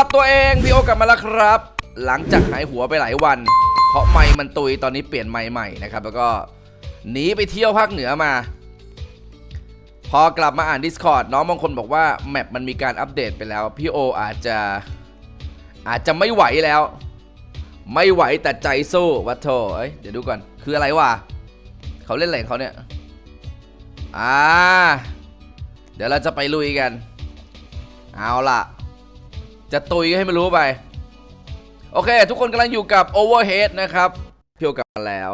ลับตัวเองพี่โอกลับมาแล้วครับ หลังจากหายหัวไปหลายวัน เพราะไม่มันตุยตอนนี้เปลี่ยนไม่ใหม่นะครับแล้วก็หนีไปเที่ยวภาคเหนือมา พอกลับมาอ่าน Discord น้องบางคนบอกว่าแมปมันมีการอัปเดตไปแล้ว พี่โออาจจะอาจจะไม่ไหวแล้ว ไม่ไหวแต่ใจสู้วัดโถเอ้ยเดี๋ยวดูก่อนคืออะไรวะเขาเล่นอะไรเขาเนี่ยอ่าเดี๋ยวเราจะไปลุยกัน เอาล่ะ จะตุยก็ให้มันรู้ไป โอเค ทุกคนกำลังอยู่กับ Overhead นะครับเพียวกลับมาแล้ว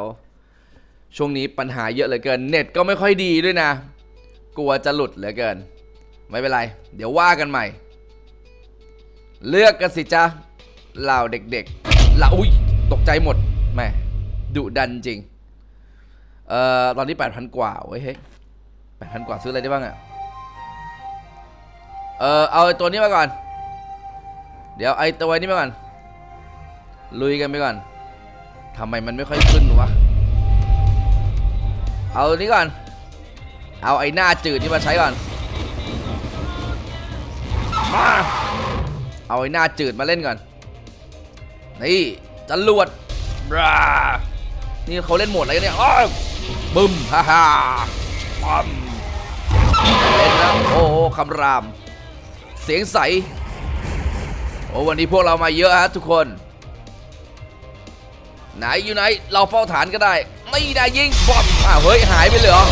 ช่วงนี้ปัญหาเยอะเหลือเกิน เน็ตก็ไม่ค่อยดีด้วยนะ กลัวจะหลุดเหลือเกิน ไม่เป็นไร เดี๋ยวว่ากันใหม่ เลือกกันสิจ๊ะเหล่าเด็กๆเหล่าอุ้ยตกใจหมดแม่ดุดันจริง เอ่อ ตอนนี้ 8,000 กว่าเว้ยเฮ้ย8,000 กว่าซื้ออะไรได้บ้างอะเออเอาตัวนี้มาก่อน เดี๋ยวไอ้ตัวนี้มาก่อน ลุยกันไปก่อน ทำไมมันไม่ค่อยขึ้นวะ เอาอันนี้ก่อน เอาไอ้หน้าจืดนี่มาใช้ก่อน มา เอาไอ้หน้าจืดมาเล่นก่อน นี่จรวดบรานี่เขาเล่นโหมดอะไรกันเนี่ยอ้าวบึ้มฮ่าฮ่าปั๊มเล่นนะโอ้โหคำราม เสียงใสโอ้วันนี้พวกเรามาเยอะฮะทุกคน ไหนอยู่ไหน เราเฝ้าฐานก็ได้ ไม่ได้ยิงบอมอ้าวเฮ้ยหายไปเลยเหรอ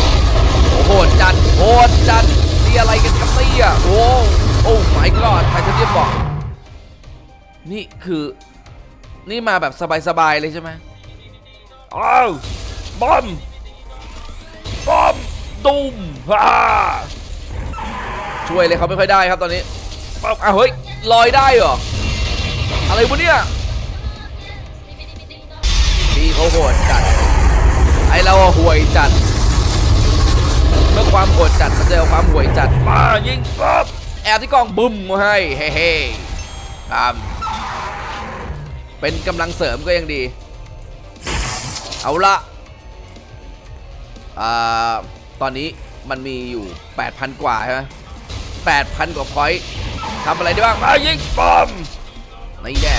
โอ้โหดจัดโหดจัดนี่อะไรกันครับเนี่ยโอ้โอ้ my god ไทเทเนียมบอกนี่คือ นี่มาแบบสบายๆเลยใช่ไหมอ้าวบอมบอมตุ้มฮ่าช่วยเลยเขาไม่ค่อยได้ครับตอนนี้อ้าวเฮ้ยลอยได้เหรอ อะไรวะเนี่ยพี่เขาโหดจัด ไอเราอะห่วยจัด เมื่อความโหดจัดมาเจอความห่วยจัด มายิงปั๊บแอบที่กองบึ้มมาให้เฮ้เฮ้ตามเป็นกำลังเสริมก็ยังดี เอาละอ่าตอนนี้มันมีอยู่ 8,000 กว่าใช่ไหม8,000 กว่าพอยต์ทำอะไรได้บ้างมายิงปั๊ม ไม่แน่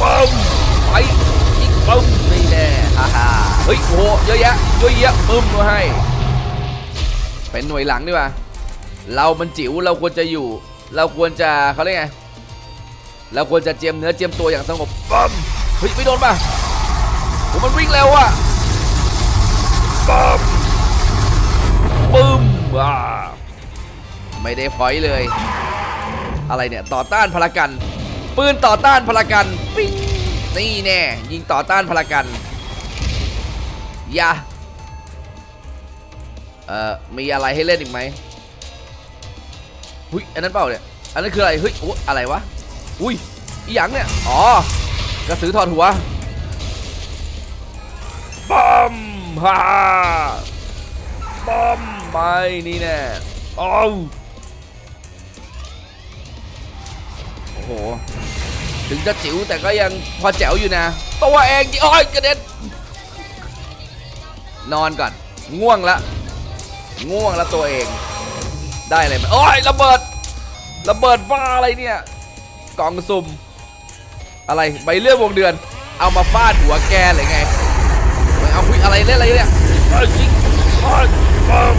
ปั๊มไปยิงปั๊มไม่แน่ฮ่าฮ่าเฮ้ยโอ้โหเยอะแยะเยอะแยะปึ้มมาให้ เป็นหน่วยหลังดีกว่าเรามันจิ๋วเราควรจะอยู่ เราควรจะเขาเรียกไงเราควรจะเจียมเนื้อเจียมตัวอย่างสงบปั๊มเฮ้ยไม่โดนป่ะโอ้มันวิ่งเร็วอะปั๊มปึ้มว้าไม่ได้พอยเลย อะไรเนี่ย ต่อต้านพลกัน ปืนต่อต้านพลังกันปิ้งนี่แน่ยิงต่อต้านพลังกันอยาเอ่อมีอะไรให้เล่นอีกไหมหุ้ยอันนั้นเปล่าเนี่ยอันนั้นคืออะไรเฮ้ยโอ้อะไรวะอุ้ยอีหยังเนี่ยอ๋อกระสือถอดหัวปั๊มฮ่าปั๊มไปนี่แน่อ้วโอ้โห ถึงจะจิ๋วแต่ก็ยังพอแจ๋วอยู่นะ ตัวเองอ้อยกระเด็นนอนก่อน ง่วงละง่วงล้วตัวเอง ได้เลยโอ้ยระเบิด ระเบิดบ้าอะไรเนี่ยกล่องสุ่มอะไรใบเลื่อนวงเดือน เอามาฟาดหัวแกเลยไงไม่เอาคุยอะไรเล่นอะไรเนี่ยยิงปั๊มปั๊ม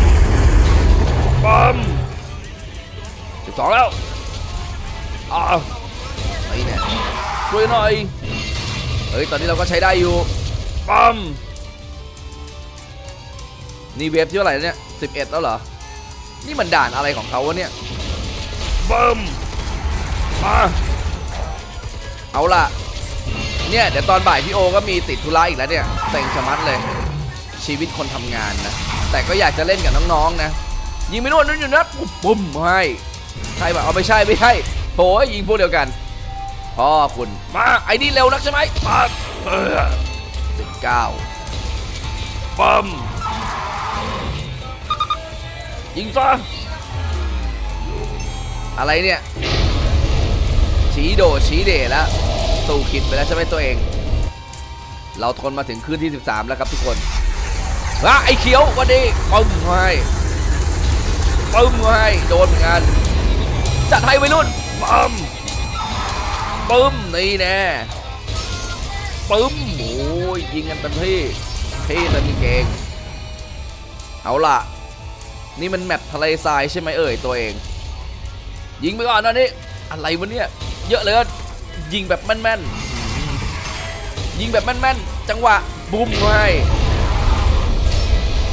ปั๊มสิบสองแล้วอ้าว ไอ้เนี่ยช่วยหน่อยเฮ้ยตอนนี้เราก็ใช้ได้อยู่ปั๊มนี่เวฟที่เท่าไหร่เนี่ยสิบเอ็ดแล้วเหรอ นี่มันด่านอะไรของเขาวะเนี่ยบึ้มมาเอาล่ะ เนี่ย เดี๋ยวตอนบ่ายพี่โอก็มีติดธุระอีกแล้วเนี่ยเต็งชะมัดเลย ชีวิตคนทำงานนะ แต่ก็อยากจะเล่นกับน้องๆนะ ยิงไปนู่นนู่นอยู่นะปุ๊บปุ้มให้ใช่ป่ะเอาไม่ใช่ไม่ใช่โถยยิงพวกเดียวกัน พ่อคุณ มา ไอ้นี่เร็วนักใช่ไหมมาเออสิบเก้าปั๊มยิงซะอะไรเนี่ย ชี้โดชี้เดแล้ว สู่ขิดไปแล้วใช่ไหมตัวเอง เราทนมาถึงคืนที่ 13 แล้วครับทุกคนว้าไอ้เขียววันนี้ปึ้มให้ปึ้มให้โดนเหมือนกันจัดให้วัยรุ่นปั๊ม ปึ้มนี่แน่ปึ้มโอ้ยยิงกันเต็มที่พี่เต็มเก่งเอาล่ะ นี่มันแมปทะเลทรายใช่ไหมเอ่ยตัวเอง ยิงไปก่อนนะนี่อะไรวะเนี่ยเยอะเลยยิงแบบแม่นๆยิงแบบแม่นๆจังหวะบุ้มเข้าให้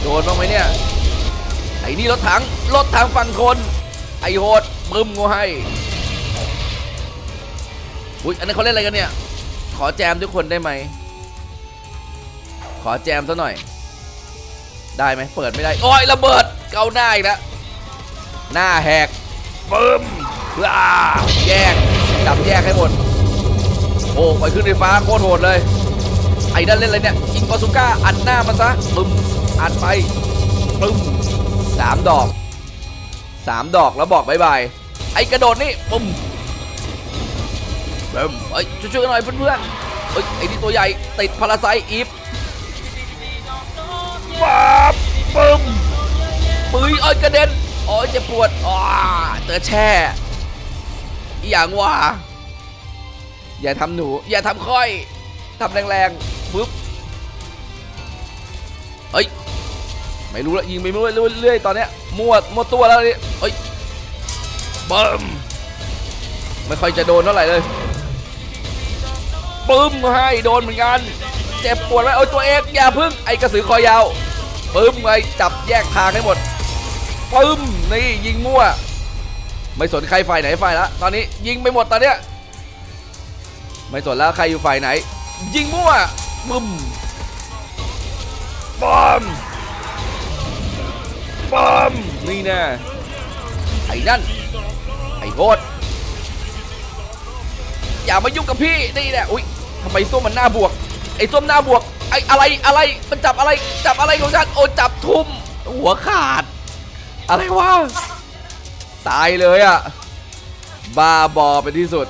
โดนบ้างไหมเนี่ยไอ้นี่รถถังรถถังฝั่งคนไอ้โหดบึ้มเข้าให้ อุ้ยอันนั้เขาเล่นอะไรกันเนี่ย ขอแจมทุกคนได้ไหม ขอแจมซะหน่อย ได้ไหมเปิดไม่ได้ โอ้ยระเบิด เกาหน้าอีกแล้วหน้าแหกปึ้มว้าแยกจับแยกให้หมด โอ้ปล่อยขึ้นไฟฟ้าโคตรโหดเลย ไอ้นั่นเล่นอะไรเนี่ยยิงบาซูก้าอัดหน้ามันซะปึ้มอัดไปปึ้มสามดอกสามดอกแล้วบอกบายบายไอ้กระโดดนี่ปึ้ม ปึ้มเอ้ยช่วยๆกันหน่อยเพื่อนๆเอ้ยไอ้นี่ตัวใหญ่ติดพาราไซอีฟป๊าบปึ้มปืยอ้ยกระเด็นอ้ยเจ็บปวดอ้าเจอแช่อย่างว่า อย่าทำหนู อย่าทำค่อยทำแรงๆปึ๊บเฮ้ยไม่รู้ละยิงไปเรื่อยๆตอนเนี้ยมั่วมั่วตัวแล้วนี่เฮ้ยปึ้มไม่ค่อยจะโดนเท่าไหร่เลย ปึ้มให้โดนเหมือนกัน เจ็บปวดไว้เอาตัวเองอย่าพึ่งไอ้กระสือคอยาวปึ้มไงจับแยกทางให้หมดปึ้มนี่ยิงมั่ว ไม่สนใครฝ่ายไหนฝ่ายละตอนนี้ยิงไปหมดตอนเนี้ยไม่สนแล้วใครอยู่ฝ่ายไหน ยิงมั่วปึ้มปอมปอมนี่แน่ไอ้นั่นไอ้โคตรอย่ามายุ่งกับพี่นี่แหละอุ้ย ทำไมส้มมันหน้าบวก ไอ้ส้มหน้าบวก ไอ้อะไรอะไร มันจับอะไร จับอะไรของฉัน โอ้จับทุ่ม หัวขาด อะไรวะ ตายเลยอะบ้าบอเป็นที่สุด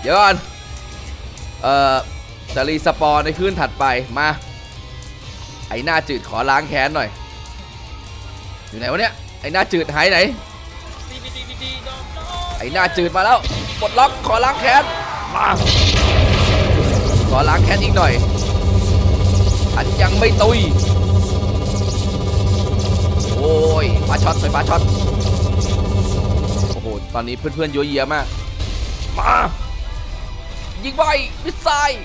เดี๋ยวก่อน เอ่อจะรีสปอนในคืนถัดไป มา ไอ้หน้าจืดขอล้างแค้นหน่อย อยู่ไหนวะเนี่ย ไอ้หน้าจืดหายไหน ไอ้หน้าจืดมาแล้ว ปลดล็อกขอล้างแค้น มา อล้างแค้นอีกหน่อยฉันยังไม่ตุย โอ้ยฟ้าช็อตไฟฟ้าช็อต โอ้โห ตอนนี้เพื่อนๆเยอะแยะมาก มา ยิงไปมิสไซล์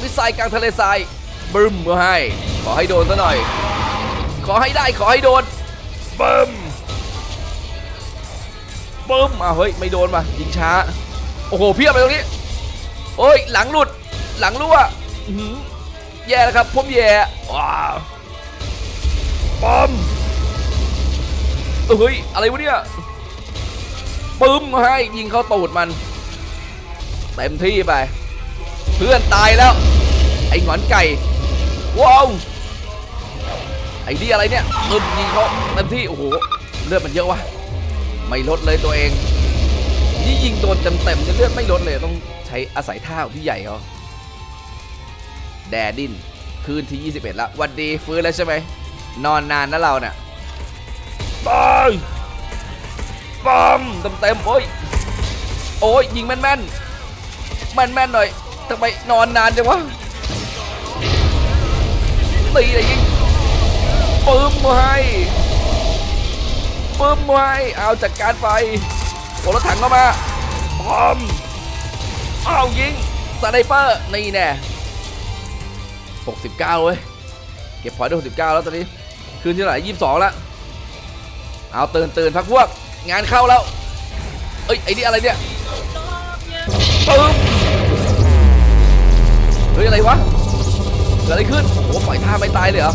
มิสไซล์กลางทะเลทรายบึ้มก็ให้ ขอให้โดนซะหน่อย ขอให้ได้ขอให้โดนบึ้มบึ้มอะเฮ้ย ไม่โดนว่ะยิงช้า โอ้โหเพียบไปตรงนี้ โอ้ย หลังหลุด หลังรั่วแย่แล้วครับผมแย่ว้าวปอมเฮ้ยอะไรวะเนี่ยปึ้มให้ยิงเข้าตูดมันเต็มที่ไป เพื่อนตายแล้ว ไอ้หงอนไก่ว้าวไอ้นี่อะไรเนี่ยอึมยิงเขาเต็มที่โอ้โหเลือดมันเยอะวะไม่ลดเลยตัวเองนี่ยิงโดนเต็มๆเลือดไม่ลดเลยต้องใช้อาศัยท่าของพี่ใหญ่เขา แดดินคืนที่ 21 แล้ววันดีฟื้นแล้วใช่ไหมนอนนานนะเราเนี่ยบายบอมเต็มๆโอ้ยโอ้ยยิงแม่นแม่นแม่นแม่นๆหน่อยทำไมนอนนานจังวะตีเลยยิงปึ้มมาให้ปึ้มมาให้เอาจัดการไฟโอ้รถถังเข้ามาพร้อมเอายิงสไนเปอร์นี่แน่ 69เว้ยเก็บพอยต์ได้69 แล้วตอนนี้ คืนที่เท่าไหร่22 แล้ว เอาตื่นตื่นพักพวก งานเข้าแล้ว เอ้ยไอ้นี่อะไรเนี่ยปึ้มเฮ้ยอะไรวะเกิดอะไรขึ้นโอ้ปล่อยท่าไม่ตายเลยเหรอ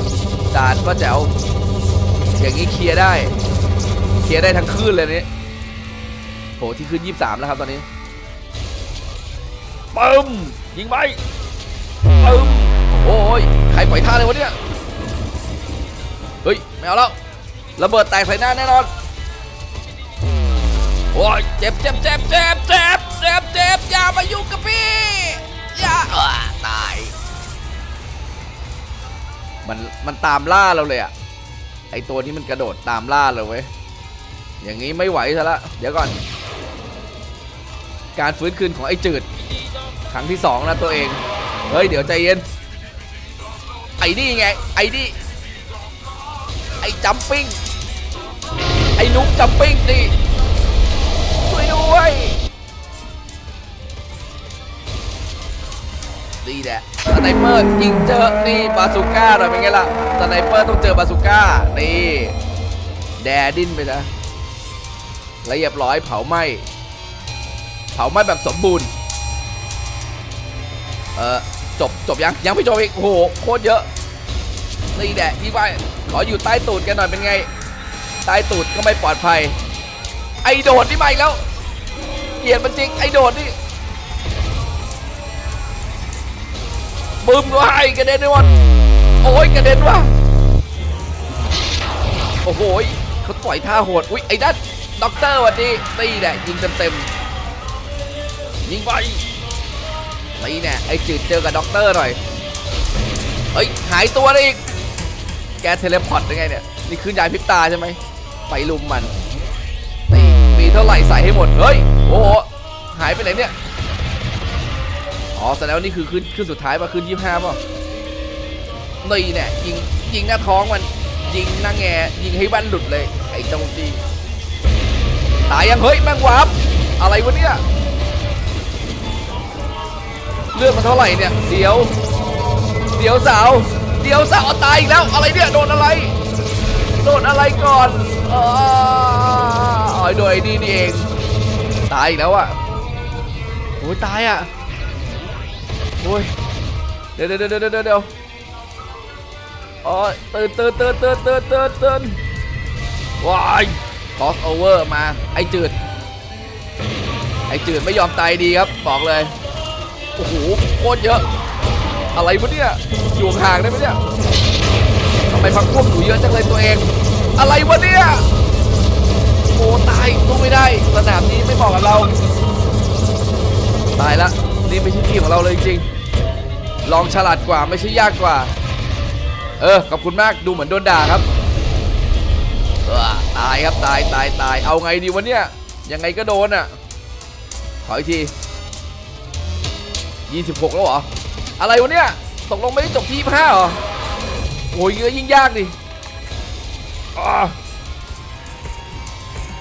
ด่านก็แจ๋วอย่างนี้เคลียร์ได้ เคลียร์ได้ทั้งคืนเลยนี่โหที่ขึ้น 23 แล้วครับตอนนี้ปึ้มยิงไปปึ้ม โอ้ยใครปล่อยท่าเลยวะเนี่ย เฮ้ยไม่เอาแล้วระเบิดแตกใส่หน้าแน่นอน โอ้ยเจ็บเจ็บเจ็บเจ็บเจ็บเจ็บเจ็บอย่ามายุ่งกับพี่ อย่าตาย มันมันตามล่าเราเลยอะไอตัวนี้มันกระโดดตามล่าเราเว้ย อย่างนี้ไม่ไหวซะละ เดี๋ยวก่อน การฟื้นคืนของไอ้จืด ครั้งที่สองนะตัวเอง เฮ้ย เดี๋ยวใจเย็น ไอ้นี่ไง ไอ้นี่ ไอ้จัมปิ้ง ไอ้นุ๊กจัมปิ้งนี่ช่วยด้วยดีแหละสไนเปอร์ยิงเจอ นี่บาซูก้าหน่อยเป็นไงล่ะสไนเปอร์ต้องเจอบาซูก้า นี่ แดดิ้นไปนะละเอียบร้อยเผาไหม้เผาไหม้แบบสมบูรณ์ เออ จบจบยังยังไม่จบอีกโอ้โหโคตรเยอะนี่แหละพี่ไปขออยู่ใต้ตูดกันหน่อยเป็นไงใต้ตูดก็ไม่ปลอดภัย ไอโดดนี่มาอีกแล้วเกลียดมันจริงไอโดดนี่บึ้มก็ให้กระเด็นด้วยวะโอ้ยกระเด็นว่ะโอ้โหเขาต่อยท่าโหดอุ้ยไอ้นั่นด็อกเตอร์วันนี้ตีแหละยิงเต็มๆยิงไป ตีแน่ไอ้จืดเจอกับด็อกเตอร์หน่อยเฮ้ยหายตัวเลยอีก แกเทเลพอร์ตยังไงเนี่ย นี่คือยายพิบตาใช่ไหมไปลุมมันนี่มีเท่าไหร่ใส่ให้หมด เฮ้ย โอ้โห หายไปไหนเนี่ย อ๋อแสดงว่านี่คือขึ้นขึ้นสุดท้ายป่ะขึ้นยี่ห้าป่ะนี่เนี่ยยิงยิงหน้าท้องมัน ยิงหน้าแงยิงให้บ้านหลุดเลย ไอ้เจ้าจีตายยังเฮ้ยแมงวาร์ปอะไรวะเนี่ย เลือดมันเท่าไหร่เนี่ยเดี๋ยว เดี๋ยวสาว เดี๋ยวสาวตายอีกแล้วอะไรเนี่ยโดนอะไร โดนอะไรก่อนอ๋ออ๋อโดยนี่นี่เอง ตายอีกแล้วอะโอ้ยตายอะโอ้ยเดี๋ยวเดี๋ยวเดี๋ยวเดี๋ยวเดี๋ยวอ๋อตื่นตื่นตื่นตื่นตื่นตื่นตื่นว้ายคอสโอเวอร์มาไอจืดไอจืดไม่ยอมตายดีครับ บอกเลย โอ้โหโคตรเยอะ อะไรวะเนี่ยอยู่ห่างได้ไหมเนี่ยทำไมพักพวกหนูเยอะจังเลยตัวเอง อะไรวะเนี่ยโอ้ตายสู้ไม่ได้สนามนี้ไม่เหมาะกับเรา ตายละนี่ไม่ใช่ที่ของเราเลยจริงลองฉลาดกว่าไม่ใช่ยากกว่า เออขอบคุณมากดูเหมือนโดนด่าครับตายครับตายตายตายเอาไงดีวะเนี่ยยังไงก็โดนอะขออีกที 26 แล้วเหรอ อะไรวะเนี่ย ตกลงไม่ได้จบที่25เหรอ โอ้ยก็ยิ่งยากดิ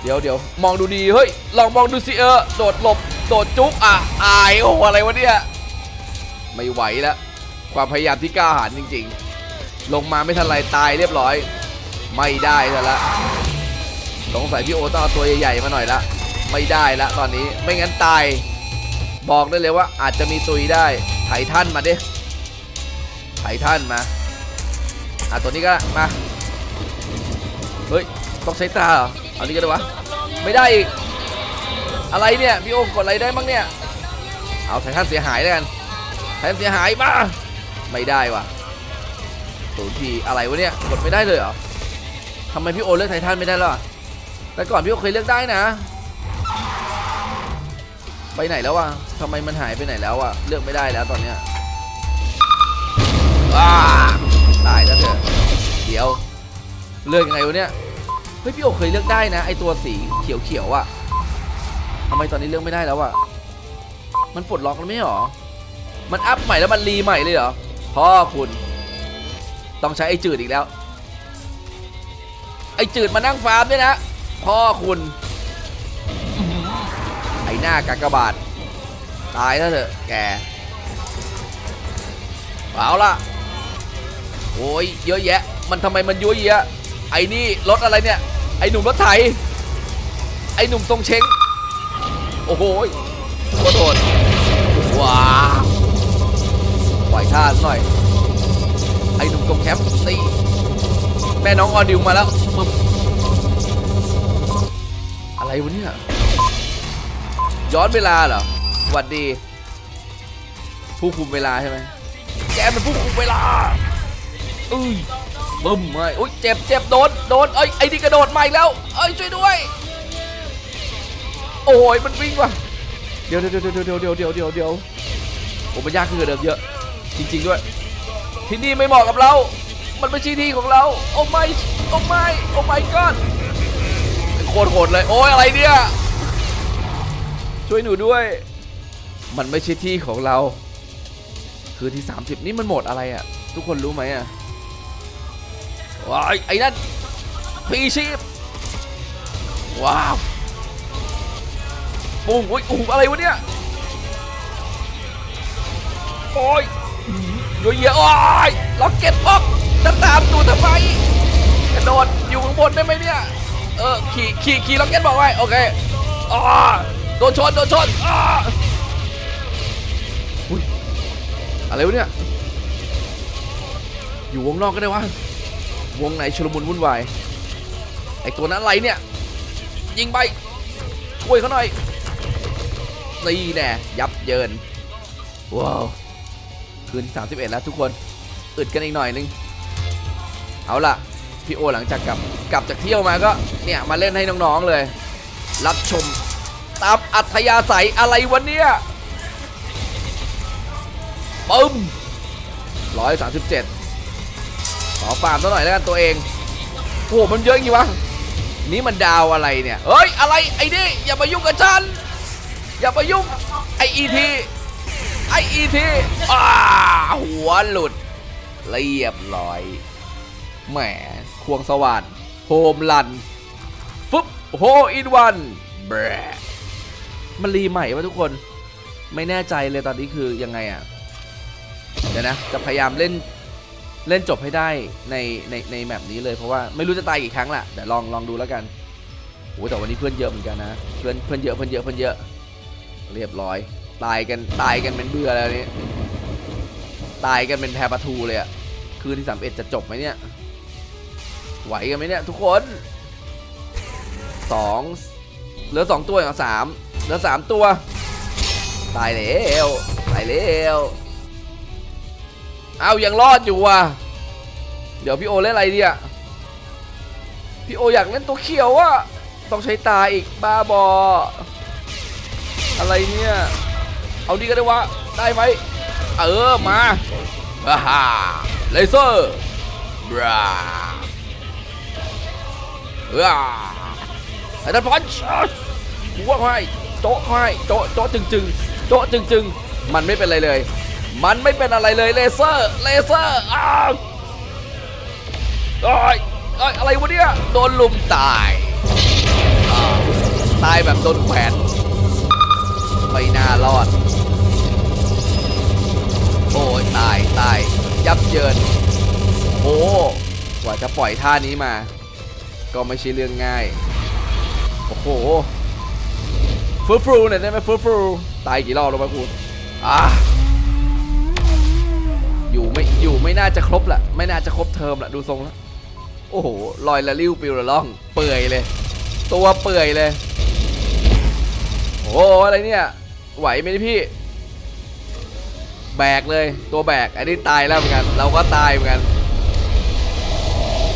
เดี๋ยวเดี๋ยวมองดูดี เฮ้ย ลองมองดูสิเออ โดดหลบ โดดจุกอะ อาย โอ้โหอะไรวะเนี่ย ไม่ไหวแล้ว ความพยายามที่กล้าหาญจริง ๆ ลงมาไม่ทันไรตายเรียบร้อย ไม่ได้ซะละสงสัยพี่โอต้องเอาตัวใหญ่ๆมาหน่อยละ ไม่ได้ละตอนนี้ ไม่งั้นตาย บอกได้เลยว่าอาจจะมีตุยได้ ไถท่านมาดิ ไถท่านมา อะตัวนี้ก็มา เฮ้ย ต้องใช้ตาเหรอ เอานี้ก็ได้วะ ไม่ได้อีก อะไรเนี่ย พี่โอมกดอะไรได้บ้างเนี่ย เอาไถททันเสียหายแล้วกันไททันเสียหายมา ไม่ได้ว่ะศูนย์ทีอะไรวะเนี่ย กดไม่ได้เลยเหรอทำไมพี่โอเลือกไททันไม่ได้ล่ะแต่ก่อนพี่โอเคยเลือกได้นะ ไปไหนแล้ววะทำไมมันหายไปไหนแล้วอะเลือกไม่ได้แล้วตอนเนี้ยว้าตายแล้วเถอะเดี๋ยว เลือกยังไงวะเนี่ยเฮ้ยพี่โอเคยเลือกได้นะไอตัวสีเขียวเขียวๆอะทำไมตอนนี้เลือกไม่ได้แล้วอะมันปลดล็อกแล้วไม่ใช่หรอมันอัพใหม่แล้วมันรีใหม่เลยเหรอพ่อคุณ ต้องใช้ไอจืดอีกแล้ว ไอจืดมานั่งฟาร์มด้วยนะพ่อคุณไอหน้ากากบาทตายแล้วเถอะแกเอาละโอ้ยเยอะแยะ มันทำไมมันยั่วเยะไอ้นี่รถอะไรเนี่ย ไอ้หนุ่มรถไถ ไอ้หนุ่มทรงเช้งโอ้โหโคตรโหดว้าปล่อยท่าหน่อย ไอ้หนุ่มทรงแคปนี่แม่น้องออดิวมาแล้วปึ๊บอะไรวะเนี่ย ย้อนเวลาเหรอหวัดดี ผู้คุมเวลาใช่ไหมแกเป็นผู้คุมเวลาอุ้ยบึ้มไม่อุ้ยเจ็บเจ็บโดนโดนเอ้ยไอ้นี่กระโดดมาอีกแล้วเอ้ยช่วยด้วย โอ้ยมันวิ่งว่ะเดี๋ยวเดี๋ยวเดี๋ยวเดี๋ยวเดี๋ยวเดี๋ยวเดี๋ยวเดี๋ยวโอ้มันยากขึ้นเดิมเยอะจริง ๆด้วย ที่นี่ไม่เหมาะกับเรา มันไม่ใช่ที่ของเราโอ้ไม่โอ้ไม่โอ้ไม่ก้อนโคตรโหดเลยโอ้ยอะไรเนี่ย ช่วยหนูด้วย มันไม่ใช่ที่ของเรา คือที่ 30 นี่มันโหมดอะไรอะ่ะ ทุกคนรู้ไหมอะ่ะว้ายไอ้นั่นพีชีพว้าวปุ้งโอ้ยโอ้โหอะไรวะเนี่ยโอ้ยโยเยอะโอ้ยล็อกเก็ตออกจะตามตูทำไมกระโดดอยู่ข้างบนได้ไหมเนี่ย เออขี่ขี่ขี่ล็อกเก็ตบอกไว้โอเคอ่า โดนชน โดนชนอ่าอุ้ยอะไรวะเนี่ย อยู่วงนอกก็ได้วะ วงไหนชุลมุนวุ่นวาย ไอตัวนั้นอะไรเนี่ย ยิงไป ช่วยเขาหน่อย นี่แน่ยับเยิน ว้าว คืนที่ 31 แล้วทุกคน อึดกันอีกหน่อยนึง เอาล่ะ พี่โอหลังจากกลับ กลับจากเที่ยวมาก็ เนี่ย มาเล่นให้น้อง ๆ เลย รับชม ตามอัธยาศัยอะไรวันเนี้ยปึ้มร้อยสามสิบเจ็ดขอฟาร์มซะหน่อยแล้วกันตัวเองโอ้โหมันเยอะจริงวะนี่มันดาวอะไรเนี่ยเฮ้ยอะไรไอ้นี่อย่ามายุ่งกับฉันอย่ามายุ่งไออีทีไออีทีอ้าหัวหลุดเรียบร้อยแหมควงสว่านโฮมลันฟึบโฮอินวันแบร มันรีใหม่วะทุกคน ไม่แน่ใจเลยตอนนี้คือยังไงอะ เดี๋ยวนะ จะพยายามเล่นเล่นจบให้ได้ในในในแมปนี้เลยเพราะว่าไม่รู้จะตายกี่ครั้งละแต่ลองลองดูแล้วกันโอ้แต่วันนี้เพื่อนเยอะเหมือนกันนะ เพื่อนเพื่อนเยอะเพื่อนเยอะเพื่อนเยอะ เรียบร้อย ตายกันตายกันเป็นเบื่อแล้วนี่ตายกันเป็นแพรปลาทูเลยอะคืนที่สามเอ็ดจะจบไหมเนี่ย ไหวกันไหมเนี่ย ทุกคนสองเหลือสองตัวอย่างสาม เหลือสามตัว ตายแล้วตายแล้วเอายังรอดอยู่ว่ะเดี๋ยวพี่โอเล่นอะไรดีอะพี่โออยากเล่นตัวเขียวอะต้องใช้ตาอีกบ้าบอ อะไรเนี่ย เอาดีก็ได้วะได้ไหมเออมาฮ่าฮ่าเลเซอร์บราเออไอ้ท่านพันช์หัวให้ โจ๊ะให้โจ๊ะโจ๊ะจึงจึงโจ๊ะจึงจึงมันไม่เป็นอะไรเลย มันไม่เป็นอะไรเลยเลเซอร์เลเซอร์อ้าวโอ้ยเอ้ยอะไรวะเนี่ยโดนลุมตายาตายแบบโดนแขวนไม่น่ารอด โอ้ยตายตายยับเยินโอ้กว่าจะปล่อยท่านี้มา ก็ไม่ใช่เรื่องง่าย โอ้โห ฟูฟูเนี่ยได้ไหมฟูฟูตายกี่รอบแล้ววะคุณอะอยู่ไม่อยู่ไม่น่าจะครบละไม่น่าจะครบเทอมละดูทรงแล้วโอ้โหลอยละลิ้วปิวละล่อง เปื่อยเลย ตัวเปื่อยเลยโอ้อะไรเนี่ยไหวไหมพี่ แบกเลยตัวแบกอันนี้ตายแล้วเหมือนกัน เราก็ตายเหมือนกัน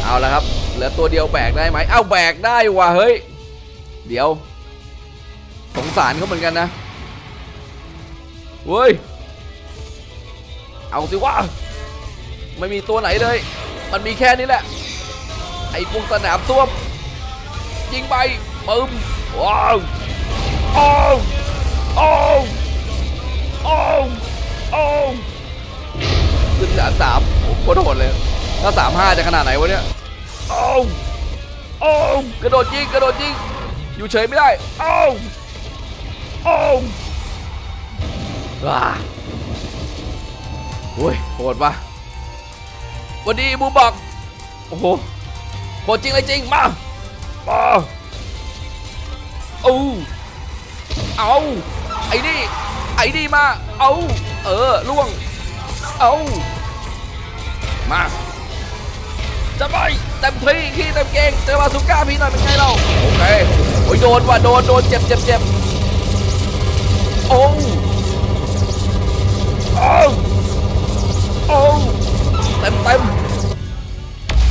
เอาละครับเหลือตัวเดียวแบกได้ไหมเอ้าแบกได้ว่ะเฮ้ย เดี๋ยว สงสารเขาเหมือนกันนะเว้ย เอาสิวะไม่มีตัวไหนเลย มันมีแค่นี้แหละ ไอ้พวกสนามส้วมยิงไปปึ้มว้าวโอ้วโอ้วโอ้วโอ้วขึ้นสามสามโอ้โหโคตรโหดเลย ถ้าสามห้าจะขนาดไหนวะเนี่ยโอ้วโอ้วกระโดดยิงกระโดดยิงอยู่เฉยไม่ได้โอ้ว โอ้วว้าโอ้ยโหดปะวันดีบูบอก โอ้โหโหดจริงเลยจริง มา มาโอ้เอาไอ้นี่ ไอ้นี่มา เอาเออ ล่วง เอามาจะไปเต็มที่ขี้เต็มเกงเจอมาสุก้าพี่หน่อยเป็นไงเรา โอเค โอ้ยโดนว่ะ โดน โดน เจ็บเจ็บเจ็บ โอ้โอ้โอ้เต็มเต็ม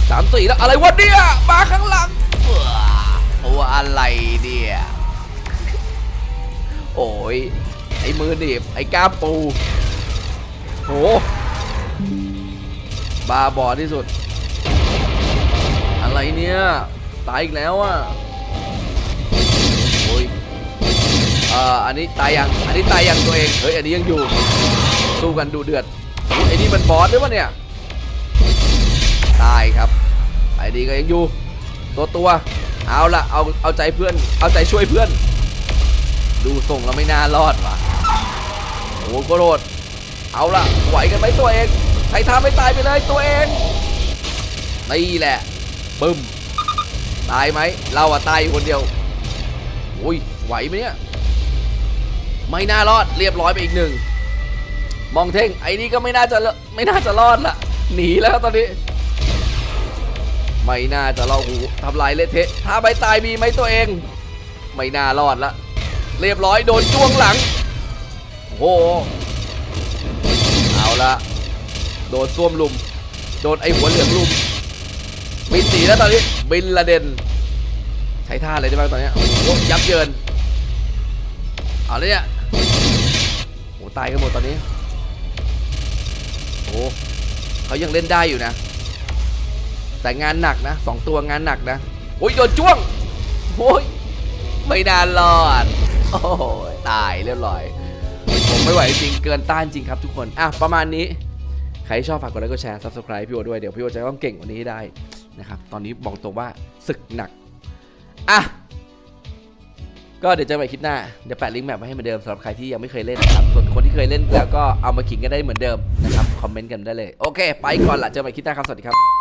สามสี่แล้วอะไรวะเนี่ย มาข้างหลังว้าอะไรเนี่ย โอ้ย ไอ้มือหนีบ ไอ้ก้าปูโหบาบอที่สุด อะไรเนี่ย ตายอีกแล้วอะ เอ่ออันนี้ตายยังอันนี้ตายยังตัวเองเฮ้ยอันนี้ยังอยู่สู้กันดูเดือดไอ้นี่มันบอสหรือเปล่าเนี่ยตายครับไอ้นี่ก็ยังอยู่ตัวตัวเอาละเอาเอาใจเพื่อนเอาใจช่วยเพื่อน ดูส่งแล้วไม่น่ารอดว่ะโอ้โกระโดเอาละไหวกันไหมตัวเองใครทำไม่ตายไปเลยตัวเองนี่แหละปึ้มตายไหมเราอะตายคนเดียวโอ้ยไหวไหมเนี่ย ไม่น่ารอดเรียบร้อยไปอีกหนึ่งมองเท่งไอ้นี่ก็ไม่น่าจะเลไม่น่าจะรอดละหนีแล้วตอนนี้ ไม่น่าจะเรอดหูทำลายเละเทะถ้าไม่ตายมีไหมตัวเอง ไม่น่ารอดละเรียบร้อยโดนจ้วงหลังโอ้โหเอาละโดนส้วมลุม โดนไอหัวเหลืองลุมบินหนีแล้วตอนนี้บินละเด่นใช้ท่าอะไรได้บ้างตอนเนี้ยโอ้ยับเยินเอาเลยเนี่ย ตายกันหมดตอนนี้ โอ้เขายังเล่นได้อยู่นะ แต่งานหนักนะสองตัวงานหนักนะ โอ้ยโดนจ้วง โอ้ย ไม่นานรอด โอ้ยตายเรียบร้อย ผมไม่ไหวจริงเกินต้านจริงครับทุกคน อะ ประมาณนี้ ใครชอบฝากกดไลค์กดแชร์ subscribe พี่โอด้วย เดี๋ยวพี่โอจะต้องเก่งกว่านี้ให้ได้นะครับ ตอนนี้บอกตรงว่าศึกหนัก อะ ก็เดี๋ยวเจอกันใหม่คลิปหน้า เดี๋ยวแปะลิงก์แมปไว้ให้เหมือนเดิมสำหรับใครที่ยังไม่เคยเล่นนะครับ ส่วนคนที่เคยเล่นแล้วก็เอามาขิงกันได้เหมือนเดิมนะครับ คอมเมนต์กันได้เลย โอเค ไปก่อนละเจอกันใหม่คลิปหน้าครับ สวัสดีครับ